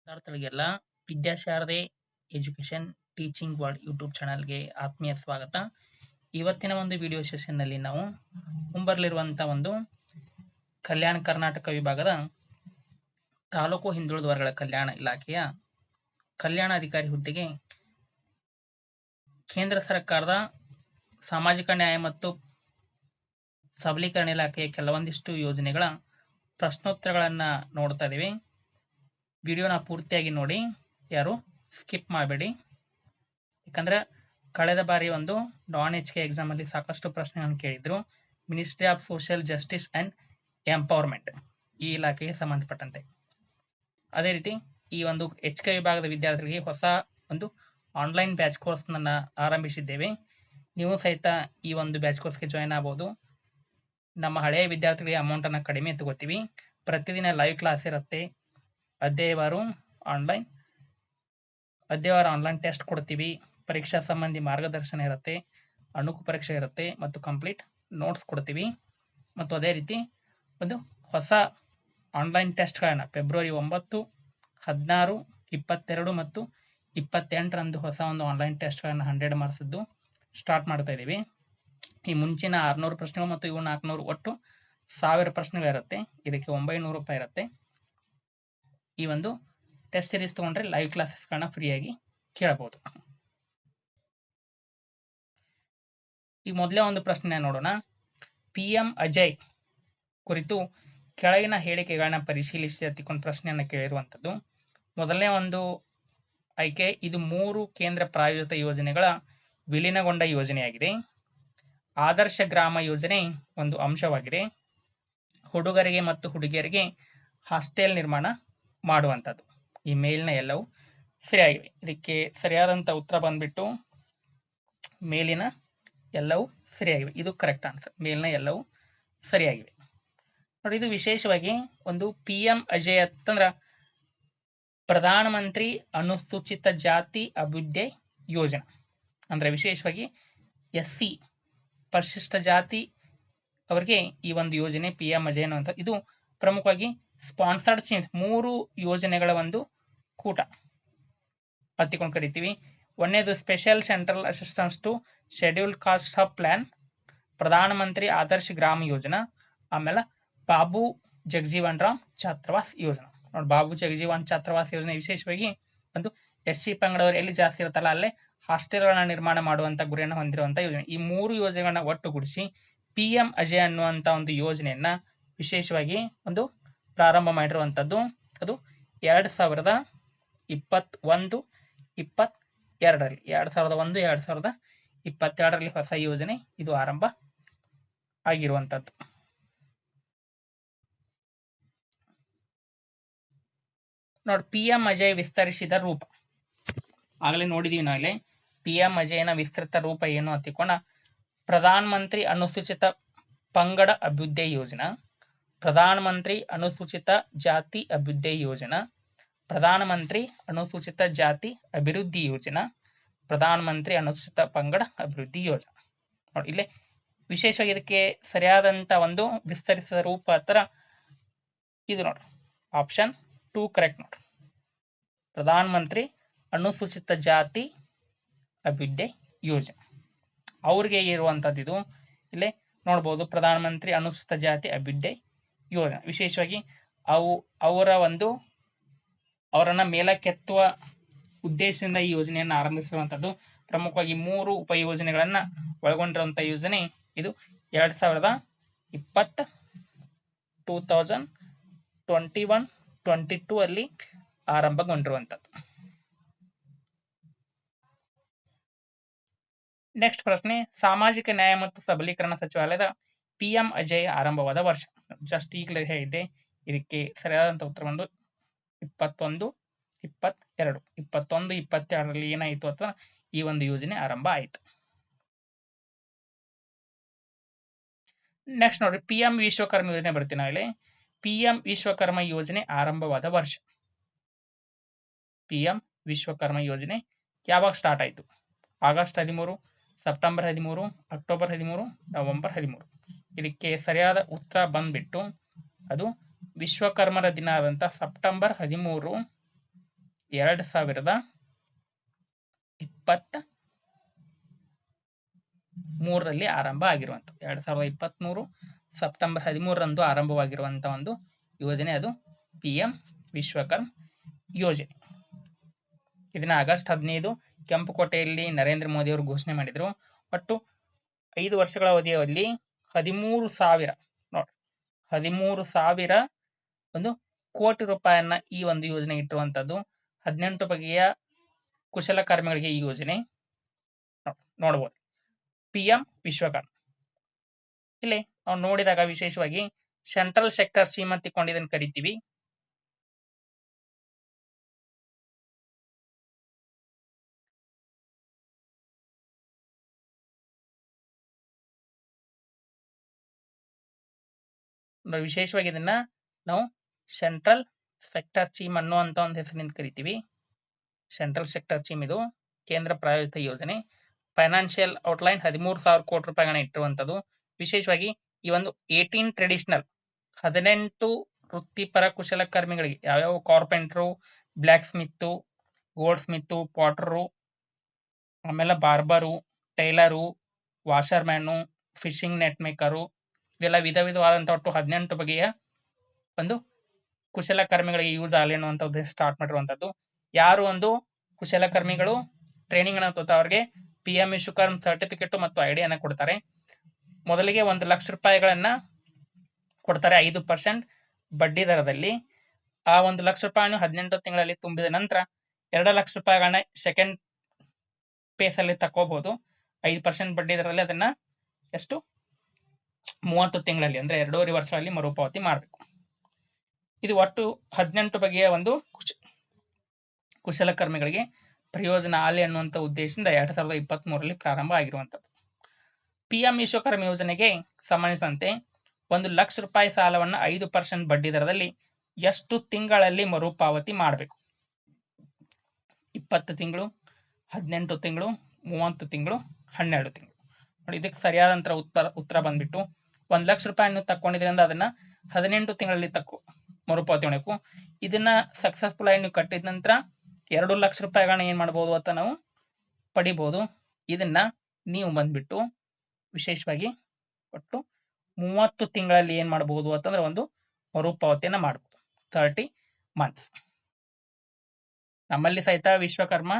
ವಿದ್ಯಾರ್ಥಿಗಳಿಗೆಲ್ಲ Vidyasharade education teaching world YouTube ಚಾನಲ್ಗೆ ಆತ್ಮೀಯ ಸ್ವಾಗತ. ಇವತ್ತಿನ ಒಂದು ವಿಡಿಯೋ ಸೆಷನ್ನಲ್ಲಿ ನಾವು ಮುಂಬರಲಿರುವಂಥ ಒಂದು ಕಲ್ಯಾಣ ಕರ್ನಾಟಕ ವಿಭಾಗದ ತಾಲೂಕು ಹಿಂದುಳಿದ ವರ್ಗಗಳ ಕಲ್ಯಾಣ ಇಲಾಖೆಯ ಕಲ್ಯಾಣ ಅಧಿಕಾರಿ ಹುದ್ದೆಗೆ ಕೇಂದ್ರ ಸರ್ಕಾರದ ಸಾಮಾಜಿಕ ನ್ಯಾಯ ಮತ್ತು ಸಬಲೀಕರಣ ಇಲಾಖೆಯ ಕೆಲವೊಂದಿಷ್ಟು ಯೋಜನೆಗಳ ಪ್ರಶ್ನೋತ್ತರಗಳನ್ನ ನೋಡ್ತಾ ಇದೀವಿ ವಿಡಿಯೋನ ಪೂರ್ತಿಯಾಗಿ ನೋಡಿ. ಯಾರು? ಸ್ಕಿಪ್ ಮಾಡಬೇಡಿ. ಯಾಕಂದ್ರೆ ಕಳೆದ ಬಾರಿ ಒಂದು ನಾನ್ ಎಚ್ ಕೆ ಎಕ್ಸಾಮ್ ಅಲ್ಲಿ ಸಾಕಷ್ಟು ಪ್ರಶ್ನೆಗಳನ್ನು ಕೇಳಿದ್ರು. Ministry of social justice and empowerment ಈ ಇಲಾಖೆಗೆ ಸಂಬಂಧಪಟ್ಟಂತೆ. ಅದೇ ರೀತಿ ಈ ಒಂದು ಎಚ್ ಕೆ ವಿಭಾಗದ ವಿದ್ಯಾರ್ಥಿಗಳಿಗೆ ಹೊಸ ಒಂದು ಆನ್ಲೈನ್ ಬ್ಯಾಚ್ ಕೋರ್ಸ್ ಆರಂಭಿಸಿದ್ದೇವೆ. ನೀವು ಸಹಿತ ಈ ಒಂದು ಬ್ಯಾಚ್ ಕೋರ್ಸ್ಗೆ ಜಾಯಿನ್ ಆಗಬಹುದು ನಮ್ಮ ಹಳೆಯ ವಿದ್ಯಾರ್ಥಿಗಳಿಗೆ ಅಮೌಂಟ್ ಅನ್ನ ಕಡಿಮೆ ತಗೋತೀವಿ. ಪ್ರತಿದಿನ ಲೈವ್ ಕ್ಲಾಸ್ ಇರುತ್ತೆ. ಅಧ್ಯಾಯವಾರು ಆನ್ಲೈನ್ ಅಧ್ಯಾಯವಾರ ಆನ್ಲೈನ್ ಟೆಸ್ಟ್ ಕೊಡ್ತೀವಿ. ಪರೀಕ್ಷಾ ಸಂಬಂಧಿ ಮಾರ್ಗದರ್ಶನ ಇರುತ್ತೆ ಅಣುಕು ಪರೀಕ್ಷೆ ಇರುತ್ತೆ ಮತ್ತು ಕಂಪ್ಲೀಟ್ ನೋಟ್ಸ್ ಕೊಡ್ತೀವಿ. ಮತ್ತು ಅದೇ ರೀತಿ ಒಂದು ಹೊಸ ಆನ್ಲೈನ್ ಟೆಸ್ಟ್ಗಳನ್ನು ಫೆಬ್ರವರಿ ಒಂಬತ್ತು, ಹದಿನಾರು, ಇಪ್ಪತ್ತೆರಡು ಮತ್ತು ಇಪ್ಪತ್ತೆಂಟರಂದು ಹೊಸ ಒಂದು ಆನ್ಲೈನ್ ಟೆಸ್ಟ್ಗಳನ್ನು ಹಂಡ್ರೆಡ್ ಮಾರ್ಕ್ಸದ್ದು ಸ್ಟಾರ್ಟ್ ಮಾಡ್ತಾ ಇದ್ದೀವಿ. ಈ ಮುಂಚಿನ ಆರ್ನೂರು ಪ್ರಶ್ನೆಗಳು ಮತ್ತು ಇವು ನಾಲ್ಕುನೂರು ಒಟ್ಟು ಸಾವಿರ ಪ್ರಶ್ನೆಗಳಿರುತ್ತೆ. ಇದಕ್ಕೆ ಒಂಬೈನೂರು ರೂಪಾಯಿ ಇರುತ್ತೆ. ಈ ಒಂದು ಟೆಸ್ಟ್ ಸೀರೀಸ್ ತಗೊಂಡ್ರೆ ಲೈವ್ ಕ್ಲಾಸಸ್ಗಳನ್ನ ಫ್ರೀಯಾಗಿ ಕೇಳಬಹುದು. ಈ ಮೊದಲೇ ಒಂದು ಪ್ರಶ್ನೆ ನೋಡೋಣ. ಪಿ ಎಂ ಅಜಯ್ ಕುರಿತು ಕೆಳಗಿನ ಹೇಳಿಕೆಗಳನ್ನ ಪರಿಶೀಲಿಸಿ ಹತ್ತಿಕೊಂಡು ಪ್ರಶ್ನೆಯನ್ನ ಕೇಳಿರುವಂತದ್ದು ಮೊದಲನೇ ಒಂದು ಆಯ್ಕೆ, ಇದು ಮೂರು ಕೇಂದ್ರ ಪ್ರಾಯೋಜಿತ ಯೋಜನೆಗಳ ವಿಲೀನಗೊಂಡ ಯೋಜನೆಯಾಗಿದೆ. ಆದರ್ಶ ಗ್ರಾಮ ಯೋಜನೆ ಒಂದು ಅಂಶವಾಗಿದೆ. ಹುಡುಗರಿಗೆ ಮತ್ತು ಹುಡುಗಿಯರಿಗೆ ಹಾಸ್ಟೆಲ್ ನಿರ್ಮಾಣ ಮಾಡುವಂಥದ್ದು. ಈ ಮೇಲಿನ ಎಲ್ಲವೂ ಸರಿಯಾಗಿವೆ. ಇದಕ್ಕೆ ಸರಿಯಾದಂಥ ಉತ್ತರ ಬಂದ್ಬಿಟ್ಟು ಮೇಲಿನ ಎಲ್ಲವೂ ಸರಿಯಾಗಿವೆ. ಇದು ಕರೆಕ್ಟ್ ಆನ್ಸರ್ ಮೇಲಿನ ಎಲ್ಲವೂ ಸರಿಯಾಗಿವೆ. ನೋಡಿ, ಇದು ವಿಶೇಷವಾಗಿ ಒಂದು ಪಿ ಎಂ ಅಜಯ್ ಅಂತಂದ್ರ ಪ್ರಧಾನ ಮಂತ್ರಿ ಅನುಸೂಚಿತ ಜಾತಿ ಅಭಿವೃದ್ಧಿ ಯೋಜನಾ. ಅಂದ್ರೆ ವಿಶೇಷವಾಗಿ ಎಸ್ ಸಿ ಪರಿಶಿಷ್ಟ ಜಾತಿ ಅವರಿಗೆ ಈ ಒಂದು ಯೋಜನೆ ಪಿ ಎಂ ಅಜಯ್ ಅಂತ. ಇದು ಪ್ರಮುಖವಾಗಿ ಸ್ಪಾನ್ಸರ್ಡ್ ಚೇಂಜ್ ಮೂರು ಯೋಜನೆಗಳ ಒಂದು ಕೂಟ. ಹತ್ತಿಕೊಂಡು ಕರಿತೀವಿ. ಒಂದನೇದು special central assistance to scheduled caste of plan, Pradhan Mantri Adarsh ಗ್ರಾಮ ಯೋಜನಾ, ಆಮೇಲೆ ಬಾಬು ಜಗಜೀವನ್ ರಾಮ್ ಛಾತ್ರವಾಸ್ ಯೋಜನಾ. ನೋಡಿ ಬಾಬು ಜಗಜೀವನ್ ಛಾತ್ರವಾಸ್ ಯೋಜನೆ ವಿಶೇಷವಾಗಿ ಒಂದು ಎಸ್ ಸಿ ಪಂಗಡವರು ಎಲ್ಲಿ ಜಾಸ್ತಿ ಇರುತ್ತಲ್ಲ ಅಲ್ಲೇ ಹಾಸ್ಟೆಲ್ಗಳನ್ನ ನಿರ್ಮಾಣ ಮಾಡುವಂತ ಗುರಿಯನ್ನು ಹೊಂದಿರುವಂತ ಯೋಜನೆ. ಈ ಮೂರು ಯೋಜನೆಗಳನ್ನ ಒಟ್ಟುಗೂಡಿಸಿ ಪಿ ಎಂ ಅಜಯ್ ಅನ್ನುವಂತ ಒಂದು ಯೋಜನೆಯನ್ನ ವಿಶೇಷವಾಗಿ ಒಂದು ಪ್ರಾರಂಭ ಮಾಡಿರುವಂತದ್ದು ಅದು ಎರಡ್ ಸಾವಿರದ ಇಪ್ಪತ್ ಒಂದು ಇಪ್ಪತ್ ಎರಡರಲ್ಲಿ ಎರಡ್ ಸಾವಿರದ ಒಂದು, ಎರಡ್ ಸಾವಿರದ ಇಪ್ಪತ್ತೆರಡರಲ್ಲಿ ಹೊಸ ಯೋಜನೆ ಇದು ಆರಂಭ ಆಗಿರುವಂತದ್ದು. ನೋಡಿ ಪಿ ಎಂ ಅಜಯ್ ವಿಸ್ತರಿಸಿದ ರೂಪ. ಆಗಲೇ ನೋಡಿದೀವಿ ನಾಳೆ ಪಿ ಎಂ ಅಜಯ್ನ ವಿಸ್ತೃತ ರೂಪ ಏನು ಅಂತಿಕೊಂಡ ಪ್ರಧಾನ ಮಂತ್ರಿ ಅನುಸೂಚಿತ ಪಂಗಡ ಅಭಿವೃದ್ಧಿ ಯೋಜನಾ. ಪ್ರಧಾನ ಮಂತ್ರಿ ಅನುಸೂಚಿತ ಜಾತಿ ಅಭಿವೃದ್ಧಿ ಯೋಜನಾ, ಪ್ರಧಾನ ಮಂತ್ರಿ ಅನುಸೂಚಿತ ಜಾತಿ ಅಭಿವೃದ್ಧಿ ಯೋಜನಾ, ಪ್ರಧಾನ ಮಂತ್ರಿ ಅನುಸೂಚಿತ ಪಂಗಡ ಅಭಿವೃದ್ಧಿ ಯೋಜನಾ. ನೋಡಿ, ಇಲ್ಲಿ ವಿಶೇಷವಾಗಿ ಇದಕ್ಕೆ ಸರಿಯಾದಂತ ಒಂದು ವಿಸ್ತರಿಸಿದ ರೂಪ ಹತ್ರ ಇದು ನೋಡ್ರಿ ಆಪ್ಷನ್ ಟೂ ಕರೆಕ್ಟ್ ನೋಡ್ರಿ. ಪ್ರಧಾನ ಮಂತ್ರಿ ಅನುಸೂಚಿತ ಜಾತಿ ಅಭಿವೃದ್ಧಿ ಯೋಜನೆ. ಅವ್ರಿಗೆ ಇರುವಂತದ್ದು ಇದು. ಇಲ್ಲಿ ನೋಡ್ಬೋದು, ಪ್ರಧಾನ ಮಂತ್ರಿ ಅನುಸೂಚಿತ ಜಾತಿ ಅಭಿವೃದ್ಧಿ ಯೋಜನೆ ವಿಶೇಷವಾಗಿ ಅವು, ಅವರ ಒಂದು, ಅವರನ್ನ ಮೇಲಕ್ಕೆತ್ತುವ ಉದ್ದೇಶದಿಂದ ಈ ಯೋಜನೆಯನ್ನು ಆರಂಭಿಸಿರುವಂತದ್ದು ಪ್ರಮುಖವಾಗಿ ಮೂರು ಉಪಯೋಜನೆಗಳನ್ನ ಒಳಗೊಂಡಿರುವಂತ ಯೋಜನೆ ಇದು. ಎರಡ್ ಸಾವಿರದ ಇಪ್ಪತ್ತ two thousand twenty one twenty two ಅಲ್ಲಿ ಆರಂಭಗೊಂಡಿರುವಂತದ್ದು ನೆಕ್ಸ್ಟ್ ಪ್ರಶ್ನೆ, ಸಾಮಾಜಿಕ ನ್ಯಾಯ ಮತ್ತು ಸಬಲೀಕರಣ ಸಚಿವಾಲಯದ ಪಿ ಎಂ ಅಜಯ್ ಆರಂಭವಾದ ವರ್ಷ. ಜಸ್ಟ್ ಈಗಲೇ ಹೇಳಿದ್ದೆ ಇದಕ್ಕೆ ಸರಿಯಾದಂತ ಉತ್ತರ ಬಂದು ಇಪ್ಪತ್ತೊಂದು, ಇಪ್ಪತ್ತೆರಡು, ಇಪ್ಪತ್ತೊಂದು, ಇಪ್ಪತ್ತೆರಡರಲ್ಲಿ ಏನಾಯಿತು ಅಂತ ಈ ಒಂದು ಯೋಜನೆ ಆರಂಭ ಆಯಿತು. ನೆಕ್ಸ್ಟ್ ನೋಡ್ರಿ ಪಿ ಎಂ ವಿಶ್ವಕರ್ಮ ಯೋಜನೆ ಬರ್ತೀವಿ ನಾವಿಲ್ಲಿ. ಪಿ ಎಂ ವಿಶ್ವಕರ್ಮ ಯೋಜನೆ ಆರಂಭವಾದ ವರ್ಷ. ಪಿ ಎಂ ವಿಶ್ವಕರ್ಮ ಯೋಜನೆ ಯಾವಾಗ ಸ್ಟಾರ್ಟ್ ಆಯಿತು? ಆಗಸ್ಟ್ ಹದಿಮೂರು, ಸೆಪ್ಟೆಂಬರ್ ಹದಿಮೂರು, ಅಕ್ಟೋಬರ್ ಹದಿಮೂರು, ನವೆಂಬರ್ ಹದಿಮೂರು. ಇದಕ್ಕೆ ಸರಿಯಾದ ಉತ್ತರ ಬಂದ್ಬಿಟ್ಟು ಅದು ವಿಶ್ವಕರ್ಮರ ದಿನ ಆದಂತ ಸೆಪ್ಟೆಂಬರ್ ಹದಿಮೂರು ಎರಡ್ ಸಾವಿರದ ಇಪ್ಪತ್ತ ಮೂರರಲ್ಲಿ ಆರಂಭ ಆಗಿರುವಂತ, ಎರಡ್ ಸಾವಿರದ ಇಪ್ಪತ್ತ್ ಮೂರು ಸೆಪ್ಟೆಂಬರ್ ಹದಿಮೂರರಂದು ಆರಂಭವಾಗಿರುವಂತ ಒಂದು ಯೋಜನೆ ಅದು ಪಿ ಎಂ ವಿಶ್ವಕರ್ಮ ಯೋಜನೆ. ಇದನ್ನ ಆಗಸ್ಟ್ ಹದಿನೈದು ಕೆಂಪುಕೋಟೆಯಲ್ಲಿ ನರೇಂದ್ರ ಮೋದಿ ಅವರು ಘೋಷಣೆ ಮಾಡಿದ್ರು. ಒಟ್ಟು ಐದು ವರ್ಷಗಳ ಅವಧಿಯಲ್ಲಿ ಹದಿಮೂರು ಸಾವಿರ. ನೋಡಿ. ಹದಿಮೂರು ಸಾವಿರ ಒಂದು ಕೋಟಿ ರೂಪಾಯಿಯನ್ನ ಈ ಒಂದು ಯೋಜನೆ ಇಟ್ಟಿರುವಂತದ್ದು ಹದಿನೆಂಟು ಬಗೆಯ ಕುಶಲಕರ್ಮಿಗಳಿಗೆ ಈ ಯೋಜನೆ. ನೋಡಬಹುದು ಪಿ ಎಂ ವಿಶ್ವಕರ್ಮ. ಇಲ್ಲಿ ನಾವು ನೋಡಿದಾಗ ವಿಶೇಷವಾಗಿ ಸೆಂಟ್ರಲ್ ಸೆಕ್ಟರ್ ಸ್ಕೀಮ್ ಅಂತ ಕೊಂಡು ಇದನ್ನ ಕರಿತೀವಿ. ವಿಶೇಷವಾಗಿ ಇದನ್ನ ನಾವು ಸೆಂಟ್ರಲ್ ಸೆಕ್ಟರ್ ಚೀಮ್ ಅನ್ನುವಂತ ಒಂದು ಹೆಸರಿನಿಂದ ಕರಿತೀವಿ. ಸೆಂಟ್ರಲ್ ಸೆಕ್ಟರ್ ಚೀಮ್ ಇದು ಕೇಂದ್ರ ಪ್ರಾಯೋಜಿತ ಯೋಜನೆ. ಫೈನಾನ್ಷಿಯಲ್ ಔಟ್ಲೈನ್ ಹದಿಮೂರು ಸಾವಿರ ಕೋಟಿ ರೂಪಾಯಿಗಳನ್ನ ಇಟ್ಟಿರುವಂತದ್ದು. ವಿಶೇಷವಾಗಿ ಈ ಒಂದು ಏಟೀನ್ ಟ್ರೆಡಿಷನಲ್ ಹದಿನೆಂಟು ವೃತ್ತಿಪರ ಕುಶಲಕರ್ಮಿಗಳಿಗೆ ಯಾವ್ಯಾವ carpenter blacksmith goldsmith potter ಆಮೇಲೆ barber tailor washerman fishing net maker ಇವೆಲ್ಲ ವಿಧ ವಿಧವಾದಂತ ಒಟ್ಟು ಹದಿನೆಂಟು ಬಗೆಯ ಒಂದು ಕುಶಲಕರ್ಮಿಗಳಿಗೆ ಯೂಸ್ ಆಗಲಿ ಉದ್ದೇಶ ಸ್ಟಾರ್ಟ್ ಮಾಡಿರುವಂತದ್ದು. ಯಾರು ಒಂದು ಕುಶಲಕರ್ಮಿಗಳು ಟ್ರೈನಿಂಗ್ ಅನ್ನ ತೋತ ಅವ್ರಿಗೆ ಪಿ ಎಂ ವಿಶ್ವಕರ್ಮ್ ಸರ್ಟಿಫಿಕೇಟ್ ಮತ್ತು ಐಡಿಯಾನ ಕೊಡ್ತಾರೆ. ಮೊದಲಿಗೆ ಒಂದು ಲಕ್ಷ ರೂಪಾಯಿಗಳನ್ನ ಕೊಡ್ತಾರೆ ಐದು ಪರ್ಸೆಂಟ್ ಬಡ್ಡಿ ದರದಲ್ಲಿ. ಆ ಒಂದು ಲಕ್ಷ ರೂಪಾಯಿಯನ್ನು ಹದಿನೆಂಟು ತಿಂಗಳಲ್ಲಿ ತುಂಬಿದ ನಂತರ ಎರಡು ಲಕ್ಷ ರೂಪಾಯಿಗಳನ್ನ ಸೆಕೆಂಡ್ ಪೇಸ್ ಅಲ್ಲಿ ತಕೋಬಹುದು ಐದು ಪರ್ಸೆಂಟ್ ಬಡ್ಡಿ ದರದಲ್ಲಿ ಅದನ್ನ ಎಷ್ಟು? ಮೂವತ್ತು ತಿಂಗಳಲ್ಲಿ, ಅಂದ್ರೆ ಎರಡೂವರೆ ವರ್ಷಗಳಲ್ಲಿ ಮರುಪಾವತಿ ಮಾಡಬೇಕು. ಇದು ಒಟ್ಟು ಹದಿನೆಂಟು ಬಗೆಯ ಒಂದು ಕುಶ ಕುಶಲಕರ್ಮಿಗಳಿಗೆ ಪ್ರಯೋಜನ ಆಲೆ ಅನ್ನುವಂಥ ಉದ್ದೇಶದಿಂದ ಎರಡ್ ಸಾವಿರದ ಇಪ್ಪತ್ತ್ ಮೂರರಲ್ಲಿ ಪ್ರಾರಂಭ ಆಗಿರುವಂತದ್ದು ಪಿ ಎಂ ವಿಶ್ವಕರ್ಮ ಯೋಜನೆಗೆ ಸಂಬಂಧಿಸಿದಂತೆ ಒಂದು ಲಕ್ಷ ರೂಪಾಯಿ ಸಾಲವನ್ನು ಐದು ಪರ್ಸೆಂಟ್ ಬಡ್ಡಿ ದರದಲ್ಲಿ ಎಷ್ಟು ತಿಂಗಳಲ್ಲಿ ಮರುಪಾವತಿ ಮಾಡಬೇಕು? ಇಪ್ಪತ್ತು ತಿಂಗಳು, ಹದಿನೆಂಟು ತಿಂಗಳು, ಮೂವತ್ತು ತಿಂಗಳು, ಹನ್ನೆರಡು ತಿಂಗಳು. ನೋಡಿ ಇದಕ್ಕೆ ಸರಿಯಾದಂತ ಉತ್ತರ ಉತ್ತರ ಬಂದ್ಬಿಟ್ಟು ಒಂದ್ ಲಕ್ಷ ರೂಪಾಯಿಯನ್ನು ತಕೊಂಡಿದ್ರಿಂದ ಅದನ್ನ ಹದಿನೆಂಟು ತಿಂಗಳಲ್ಲಿ ತಕ್ಕು, ಮರುಪಾವತಿ ಮಾಡಬೇಕು ಇದನ್ನ ಸಕ್ಸಸ್ಫುಲ್ ಆಗಿ ನೀವು ಕಟ್ಟಿದ ನಂತರ ಎರಡು ಲಕ್ಷ ರೂಪಾಯಿಗಳನ್ನ ಏನ್ ಮಾಡಬಹುದು ಅಂತ ನಾವು ಪಡಿಬಹುದು ಇದನ್ನ ನೀವು ಬಂದ್ಬಿಟ್ಟು ವಿಶೇಷವಾಗಿ ಒಟ್ಟು ಮೂವತ್ತು ತಿಂಗಳಲ್ಲಿ ಏನ್ ಮಾಡಬಹುದು ಅಂತಂದ್ರೆ ಒಂದು ಮರುಪಾವತಿಯನ್ನ ಮಾಡಬಹುದು ಥರ್ಟಿ ಮಂತ್ಸ್ ನಮ್ಮಲ್ಲಿ ಸಹಿತ ವಿಶ್ವಕರ್ಮ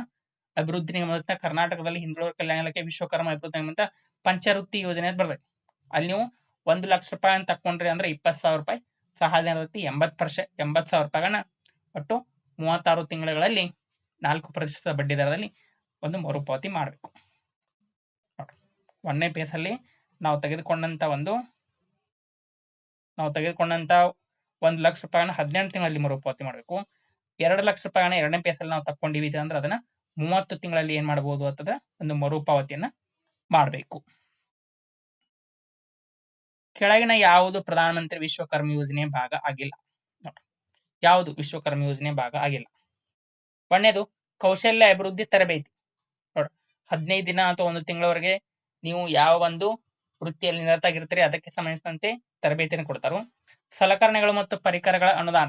ಅಭಿವೃದ್ಧಿ ನಿಗಮ ಕರ್ನಾಟಕದಲ್ಲಿ ಹಿಂದುಳಿದ ಕಲ್ಯಾಣ ಇಲಾಖೆ ವಿಶ್ವಕರ್ಮ ಅಭಿವೃದ್ಧಿ ನಿಗಮ ಪಂಚವೃತ್ತಿ ಯೋಜನೆ ಅಂತ ಬರ್ತದೆ ಅಲ್ಲಿ ನೀವು ಒಂದು ಲಕ್ಷ ರೂಪಾಯಿ ಅಂತ ತಕೊಂಡ್ರಿ ಅಂದ್ರೆ ಇಪ್ಪತ್ತು ಸಾವಿರ ರೂಪಾಯಿ. ಸಹಾಯ ಎಂಬತ್ ಪರ್ಸೆಂಟ್ ಎಂಬತ್ ಸಾವಿರ ರೂಪಾಯಿಗಳನ್ನ ಒಟ್ಟು ಮೂವತ್ತಾರು ತಿಂಗಳುಗಳಲ್ಲಿ ನಾಲ್ಕು ಪ್ರತಿಶತ ಬಡ್ಡಿ ದರದಲ್ಲಿ ಒಂದು ಮರುಪಾವತಿ ಮಾಡಬೇಕು. ಒಂದನೇ ಪೇಸಲ್ಲಿ ನಾವು ತೆಗೆದುಕೊಂಡಂತ ಒಂದು, ನಾವು ತೆಗೆದುಕೊಂಡಂತ ಒಂದು ಲಕ್ಷ ರೂಪಾಯಿನ ಹದಿನೆಂಟು ತಿಂಗಳಲ್ಲಿ ಮರುಪಾವತಿ ಮಾಡಬೇಕು. ಎರಡು ಲಕ್ಷ ರೂಪಾಯಿನ ಎರಡನೇ ಪೇಸಲ್ಲಿ ನಾವು ತಕೊಂಡಿವಿ ಅಂದ್ರೆ ಅದನ್ನ ಮೂವತ್ತು ತಿಂಗಳಲ್ಲಿ ಏನ್ ಮಾಡಬಹುದು ಅಂತಂದ್ರೆ ಒಂದು ಮರುಪಾವತಿಯನ್ನ ಮಾಡಬೇಕು. ಕೆಳಗಿನ ಯಾವುದು ಪ್ರಧಾನಮಂತ್ರಿ ವಿಶ್ವಕರ್ಮ ಯೋಜನೆ ಭಾಗ ಆಗಿಲ್ಲ. ಯಾವುದು ವಿಶ್ವಕರ್ಮ ಯೋಜನೆ ಭಾಗ ಆಗಿಲ್ಲ. ಒಂದೇದು ಕೌಶಲ್ಯ ಅಭಿವೃದ್ಧಿ ತರಬೇತಿ. ನೋಡ್ರಿ. ಹದಿನೈದು ದಿನ ಅಥವಾ ಒಂದು ತಿಂಗಳವರೆಗೆ ನೀವು ಯಾವ ಒಂದು ವೃತ್ತಿಯಲ್ಲಿ ನಿರತಾಗಿರ್ತೀರಿ ಅದಕ್ಕೆ ಸಂಬಂಧಿಸಿದಂತೆ ತರಬೇತಿಯನ್ನು ಕೊಡ್ತಾರೋ. ಸಲಕರಣೆಗಳು ಮತ್ತು ಪರಿಕರಗಳ ಅನುದಾನ.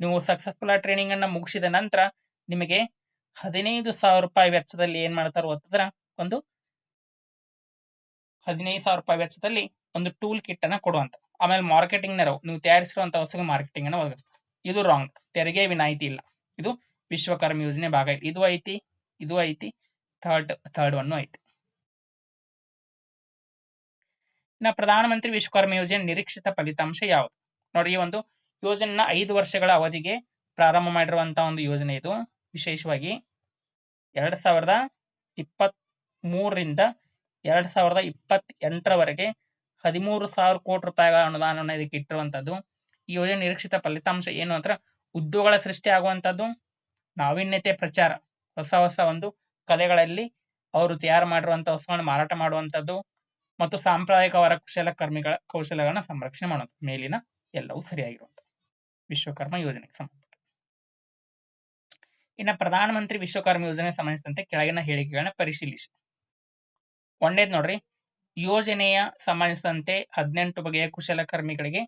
ನೀವು ಸಕ್ಸಸ್ಫುಲ್ ಟ್ರೈನಿಂಗ್ ಅನ್ನ ಮುಗಿಸಿದ ನಂತರ ನಿಮಗೆ ಹದಿನೈದು ಸಾವಿರ ರೂಪಾಯಿ ವೆಚ್ಚದಲ್ಲಿ ಏನ್ ಮಾಡ್ತಾರೋ ಅಂತಂದ್ರ ಒಂದು ಹದಿನೈದು ಸಾವಿರ ರೂಪಾಯಿ ವೆಚ್ಚದಲ್ಲಿ ಒಂದು ಟೂಲ್ ಕಿಟ್ ಅನ್ನ ಕೊಡುವಂತ. ಆಮೇಲೆ ಮಾರ್ಕೆಟಿಂಗ್ ನೆರವು ನೀವು ತಯಾರಿಸಿರುವಂತ ವಸ್ತುಗೆ ಮಾರ್ಕೆಟಿಂಗ್ ಅನ್ನ ಒದಗಿಸ್ತಾರೆ ಇದು ರಾಂಗ್ ತೆರಿಗೆ ವಿನಾಯಿತಿ ಇಲ್ಲ. ಇದು ವಿಶ್ವಕರ್ಮ ಯೋಜನೆ ಭಾಗ ಇದು ಐತಿ ಇದು ಐತಿ ಥರ್ಡ್ ಥರ್ಡ್ ಒನ್ ಐತಿ. ಇನ್ನ ಪ್ರಧಾನಮಂತ್ರಿ ವಿಶ್ವಕರ್ಮ ಯೋಜನೆ ನಿರೀಕ್ಷಿತ ಫಲಿತಾಂಶ ಯಾವುದು? ನೋಡಿ, ಈ ಒಂದು ಯೋಜನೆನ ಐದು ವರ್ಷಗಳ ಅವಧಿಗೆ ಪ್ರಾರಂಭ ಮಾಡಿರುವಂತಹ ಒಂದು ಯೋಜನೆ ಇದು. ವಿಶೇಷವಾಗಿ ಎರಡ್ ಸಾವಿರದ ಇಪ್ಪತ್ತ್ ಮೂರರಿಂದ ಎರಡ್ ಸಾವಿರದ ಇಪ್ಪತ್ತ್ ಎಂಟರವರೆಗೆ ಹದಿಮೂರು ಸಾವಿರ ಕೋಟಿ ರೂಪಾಯಿಗಳ ಅನುದಾನವನ್ನು ಇದಕ್ಕೆ ಇಟ್ಟಿರುವಂತದ್ದು ಈ ಯೋಜನೆ ನಿರೀಕ್ಷಿತ ಫಲಿತಾಂಶ ಏನು ಅಂದ್ರೆ ಉದ್ಯೋಗಗಳ ಸೃಷ್ಟಿ ಆಗುವಂತದ್ದು ನಾವೀನ್ಯತೆ ಪ್ರಚಾರ, ಹೊಸ ಹೊಸ ಒಂದು ಕಲೆಗಳಲ್ಲಿ ಅವರು ತಯಾರು ಮಾಡಿರುವಂತಹ ವಸ್ತುಗಳನ್ನು ಮಾರಾಟ ಮಾಡುವಂತದ್ದು ಮತ್ತು ಸಾಂಪ್ರದಾಯಿಕ ವರ ಕುಶಲಕರ್ಮಿಗಳ ಕೌಶಲ್ಯಗಳನ್ನ ಸಂರಕ್ಷಣೆ ಮಾಡೋದು. ಮೇಲಿನ ಎಲ್ಲವೂ ಸರಿಯಾಗಿರುವಂತ ವಿಶ್ವಕರ್ಮ ಯೋಜನೆಗೆ ಸಂಬಂಧ ಇನ್ನ ಪ್ರಧಾನಮಂತ್ರಿ ವಿಶ್ವಕರ್ಮ ಯೋಜನೆಗೆ ಸಂಬಂಧಿಸಿದಂತೆ ಕೆಳಗಿನ ಹೇಳಿಕೆಗಳನ್ನ ಪರಿಶೀಲಿಸಿ. ಒಂದೇದ್ ನೋಡ್ರಿ. ಯೋಜನೆಯ ಸಂಬಂಧಿಸಿದಂತೆ ಹದಿನೆಂಟು ಬಗೆಯ ಕುಶಲಕರ್ಮಿಗಳಿಗೆ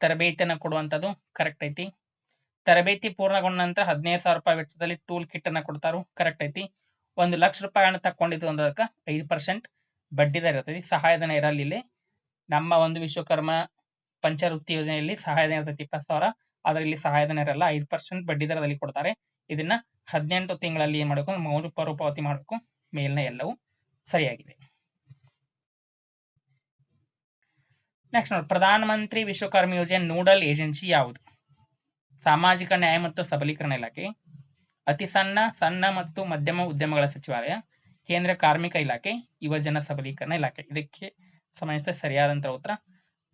ತರಬೇತಿಯನ್ನು ಕೊಡುವಂತದ್ದು ಕರೆಕ್ಟ್ ಐತಿ. ತರಬೇತಿ ಪೂರ್ಣಗೊಂಡ ನಂತರ ಹದಿನೈದು ಸಾವಿರ ರೂಪಾಯಿ ವೆಚ್ಚದಲ್ಲಿ ಟೂಲ್ ಕಿಟ್ ಅನ್ನ ಕೊಡ್ತಾರು ಕರೆಕ್ಟ್ ಐತಿ. ಒಂದು ಲಕ್ಷ ರೂಪಾಯಿನ ತಕೊಂಡಿದ್ದು ಅಂದದಕ್ಕ ಐದು ಪರ್ಸೆಂಟ್ ಬಡ್ಡಿ ದರ ಇರ್ತೈತಿ, ಸಹಾಯಧನ ಇರಲ್ಲ ಇಲ್ಲಿ. ನಮ್ಮ ಒಂದು ವಿಶ್ವಕರ್ಮ ಪಂಚವೃತ್ತಿ ಯೋಜನೆಯಲ್ಲಿ ಸಹಾಯಧನ ಇರ್ತೈತಿ ಇಪ್ಪತ್ತು ಸಾವಿರ, ಆದ್ರೆ ಇಲ್ಲಿ ಸಹಾಯಧನ ಇರಲ್ಲ, ಐದು ಪರ್ಸೆಂಟ್ ಬಡ್ಡಿ ದರದಲ್ಲಿ ಕೊಡ್ತಾರೆ. ಇದನ್ನ ಹದಿನೆಂಟು ತಿಂಗಳಲ್ಲಿ ಏನ್ ಮಾಡಬೇಕು ಮರುಪಾವತಿ ಮಾಡಬೇಕು ಮೇಲಿನ ಎಲ್ಲವೂ ಸರಿಯಾಗಿದೆ. ನೆಕ್ಸ್ಟ್ ನೋಡಿ. ಪ್ರಧಾನ ಮಂತ್ರಿ ವಿಶ್ವಕರ್ಮ ಯೋಜನೆ ನೋಡಲ್ ಏಜೆನ್ಸಿ ಯಾವುದು? ಸಾಮಾಜಿಕ ನ್ಯಾಯ ಮತ್ತು ಸಬಲೀಕರಣ ಇಲಾಖೆ, ಅತಿ ಸಣ್ಣ ಸಣ್ಣ ಮತ್ತು ಮಧ್ಯಮ ಉದ್ಯಮಗಳ ಸಚಿವಾಲಯ, ಕೇಂದ್ರ ಕಾರ್ಮಿಕ ಇಲಾಖೆ ಯುವಜನ ಸಬಲೀಕರಣ ಇಲಾಖೆ. ಇದಕ್ಕೆ ಸಂಬಂಧಿಸಿದ ಸರಿಯಾದಂತಹ ಉತ್ತರ,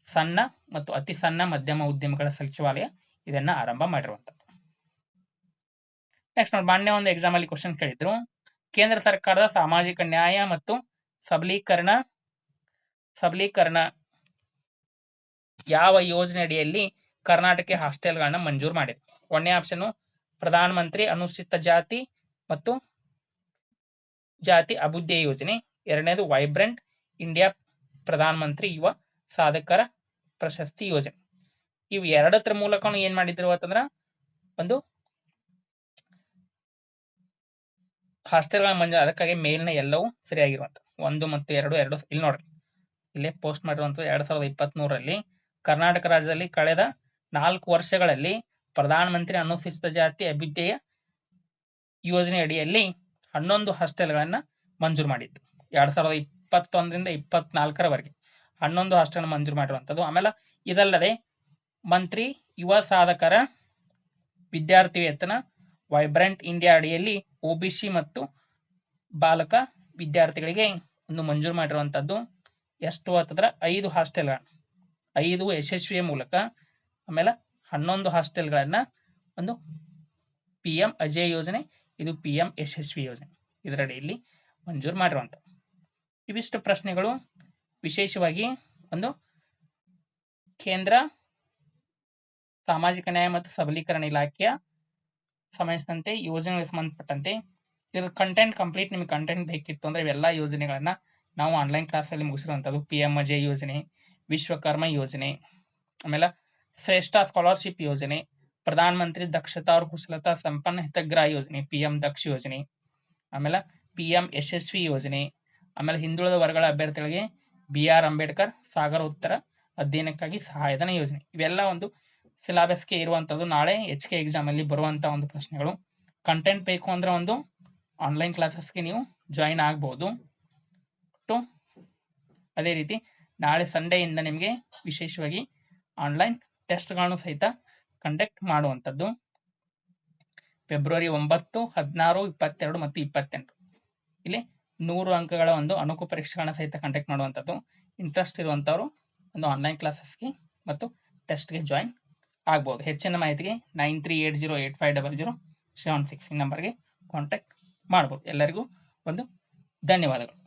ಸಣ್ಣ ಮತ್ತು ಅತಿ ಸಣ್ಣ ಮಧ್ಯಮ ಉದ್ಯಮಗಳ ಸಚಿವಾಲಯ ಇದನ್ನ ಆರಂಭ ಮಾಡಿರುವಂತದ್ದು. ನೆಕ್ಸ್ಟ್ ನೋಡಿ. ಮಾನ್ಯ ಒಂದು ಎಕ್ಸಾಮ್ ಅಲ್ಲಿ ಕ್ವಶನ್ ಕೇಳಿದ್ರು. ಕೇಂದ್ರ ಸರ್ಕಾರದ ಸಾಮಾಜಿಕ ನ್ಯಾಯ ಮತ್ತು ಸಬಲೀಕರಣ ಸಬಲೀಕರಣ ಯಾವ ಯೋಜನೆ ಅಡಿಯಲ್ಲಿ ಕರ್ನಾಟಕ ಹಾಸ್ಟೆಲ್ಗಳನ್ನ ಮಂಜೂರು ಮಾಡಿದೆ. ಒಂದನೇ ಆಪ್ಷನ್ ಪ್ರಧಾನ ಮಂತ್ರಿ ಅನುಸೂಚಿತ ಜಾತಿ ಮತ್ತು ಜಾತಿ ಅಭಿವೃದ್ಧಿ ಯೋಜನೆ. ಎರಡನೇದು ವೈಬ್ರೆಂಟ್ ಇಂಡಿಯಾ ಪ್ರಧಾನ ಮಂತ್ರಿ ಯುವ ಸಾಧಕರ ಪ್ರಶಸ್ತಿ ಯೋಜನೆ. ಇವು ಎರಡತ್ರ ಮೂಲಕ ಏನ್ ಮಾಡಿದ್ರು ಅಂತಂದ್ರ, ಒಂದು ಹಾಸ್ಟೆಲ್ಗಳ ಮಂಜ ಅದಕ್ಕಾಗಿ ಮೇಲಿನ ಎಲ್ಲವೂ ಸರಿಯಾಗಿರುವಂತ. ಒಂದು ಮತ್ತು ಎರಡು ಎರಡು, ಇಲ್ಲಿ ನೋಡ್ರಿ. ಇಲ್ಲೇ ಪೋಸ್ಟ್ ಮಾಡಿರುವಂತ ಎರಡ್ ಸಾವಿರದ ಇಪ್ಪತ್ತ್ ಮೂರರಲ್ಲಿ ಕರ್ನಾಟಕ ರಾಜ್ಯದಲ್ಲಿ ಕಳೆದ ನಾಲ್ಕು ವರ್ಷಗಳಲ್ಲಿ ಪ್ರಧಾನ ಮಂತ್ರಿ ಅನುಸೂಚಿತ ಜಾತಿ ಅಭ್ಯುದಯ ಯೋಜನೆ ಅಡಿಯಲ್ಲಿ ಹನ್ನೊಂದು ಹಾಸ್ಟೆಲ್ಗಳನ್ನ ಮಂಜೂರು ಮಾಡಿತ್ತು ಎರಡ್ ಸಾವಿರದ ಇಪ್ಪತ್ತೊಂದರಿಂದ ಇಪ್ಪತ್ನಾಲ್ಕರವರೆಗೆ ಹನ್ನೊಂದು ಹಾಸ್ಟೆಲ್ ಮಂಜೂರು ಮಾಡಿರುವಂತದ್ದು ಆಮೇಲೆ ಇದಲ್ಲದೆ ಮಂತ್ರಿ, ಯುವ ಸಾಧಕರ ವಿದ್ಯಾರ್ಥಿ ವೇತನ, ವೈಬ್ರೆಂಟ್ ಇಂಡಿಯಾ ಅಡಿಯಲ್ಲಿ ಒಬಿಸಿ ಮತ್ತು ಬಾಲಕ ವಿದ್ಯಾರ್ಥಿಗಳಿಗೆ ಒಂದು ಮಂಜೂರು ಮಾಡಿರುವಂತದ್ದು ಎಷ್ಟು ಅಂತಂದ್ರ ಐದು ಹಾಸ್ಟೆಲ್ ಐದು ಯಶಸ್ವಿಯ ಮೂಲಕ ಆಮೇಲೆ ಹನ್ನೊಂದು ಹಾಸ್ಟೆಲ್ಗಳನ್ನ ಒಂದು ಪಿ ಎಂ ಅಜಯ್ ಯೋಜನೆ, ಇದು ಪಿ ಎಂ ಯಶಸ್ವಿ ಯೋಜನೆ. ಇದರಡಿಯಲ್ಲಿ ಮಂಜೂರು ಮಾಡಿರುವಂತ. ಇವಿಷ್ಟು ಪ್ರಶ್ನೆಗಳು. ವಿಶೇಷವಾಗಿ ಒಂದು ಕೇಂದ್ರ ಸಾಮಾಜಿಕ ನ್ಯಾಯ ಮತ್ತು ಸಬಲೀಕರಣ ಇಲಾಖೆಯ ಸಂಬಂಧಿಸಿದಂತೆ ಯೋಜನೆಗಳಿಗೆ ಸಂಬಂಧಪಟ್ಟಂತೆ ಇದ್ರ ಕಂಟೆಂಟ್ ಕಂಪ್ಲೀಟ್ ನಿಮಗೆ ಕಂಟೆಂಟ್ ಬೇಕಿತ್ತು ಅಂದ್ರೆ ಇವೆಲ್ಲ ಯೋಜನೆಗಳನ್ನ ನಾವು ಆನ್ಲೈನ್ ಕ್ಲಾಸಲ್ಲಿ ಮುಗಿಸಿರುವಂತದ್ದು ಪಿ ಎಂ ಅಜಯ್ ಯೋಜನೆ ವಿಶ್ವಕರ್ಮ ಯೋಜನೆ, ಆಮೇಲೆ ಶ್ರೇಷ್ಠ ಸ್ಕಾಲರ್ಶಿಪ್ ಯೋಜನೆ ಪ್ರಧಾನ ಮಂತ್ರಿ ದಕ್ಷತಾ ಅವ್ರ ಕುಶಲತಾ ಸಂಪನ್ನ ಹಿತಗ್ರಹ ಯೋಜನೆ ಪಿ ಎಂ ದಕ್ಷ ಯೋಜನೆ, ಆಮೇಲೆ ಪಿ ಎಂ ಯಶಸ್ವಿ ಯೋಜನೆ, ಆಮೇಲೆ ಹಿಂದುಳಿದ ವರ್ಗಗಳ ಅಭ್ಯರ್ಥಿಗಳಿಗೆ ಬಿ ಆರ್ ಅಂಬೇಡ್ಕರ್ ಸಾಗರ ಉತ್ತರ ಅಧ್ಯಯನಕ್ಕಾಗಿ ಸಹಾಯಧನ ಯೋಜನೆ. ಇವೆಲ್ಲ ಒಂದು ಸಿಲಾಬಸ್ಗೆ ಇರುವಂತದ್ದು. ನಾಳೆ ಎಚ್ ಕೆ ಎಕ್ಸಾಮ್ ಅಲ್ಲಿ ಬರುವಂತ ಒಂದು ಪ್ರಶ್ನೆಗಳು. ಕಂಟೆಂಟ್ ಬೇಕು ಅಂದ್ರೆ ಒಂದು ಆನ್ಲೈನ್ ಕ್ಲಾಸಸ್ಗೆ ನೀವು ಜಾಯಿನ್ ಆಗ್ಬಹುದು ಅದೇ ರೀತಿ ನಾಳೆ ಸಂಡೇಯಿಂದ ನಿಮಗೆ ವಿಶೇಷವಾಗಿ ಆನ್ಲೈನ್ ಟೆಸ್ಟ್ಗಳನ್ನು ಸಹಿತ ಕಂಡಕ್ಟ್ ಮಾಡುವಂಥದ್ದು. ಫೆಬ್ರವರಿ ಒಂಬತ್ತು, ಹದಿನಾರು, ಇಪ್ಪತ್ತೆರಡು ಮತ್ತು ಇಪ್ಪತ್ತೆಂಟು. ಇಲ್ಲಿ ನೂರು ಅಂಕಗಳ ಒಂದು ಅಣುಕು ಪರೀಕ್ಷೆಗಳನ್ನ ಸಹಿತ ಕಂಡಕ್ಟ್ ಮಾಡುವಂಥದ್ದು. ಇಂಟ್ರೆಸ್ಟ್ ಇರುವಂಥವ್ರು ಒಂದು ಆನ್ಲೈನ್ ಕ್ಲಾಸಸ್ಗೆ ಮತ್ತು ಟೆಸ್ಟ್ಗೆ ಜಾಯಿನ್ ಆಗ್ಬೋದು. ಹೆಚ್ಚಿನ ಮಾಹಿತಿಗೆ nine three eight zero eight five double zero seven six ಈ ನಂಬರ್ಗೆ ಕಾಂಟ್ಯಾಕ್ಟ್ ಮಾಡ್ಬೋದು. ಎಲ್ಲರಿಗೂ ಒಂದು ಧನ್ಯವಾದಗಳು.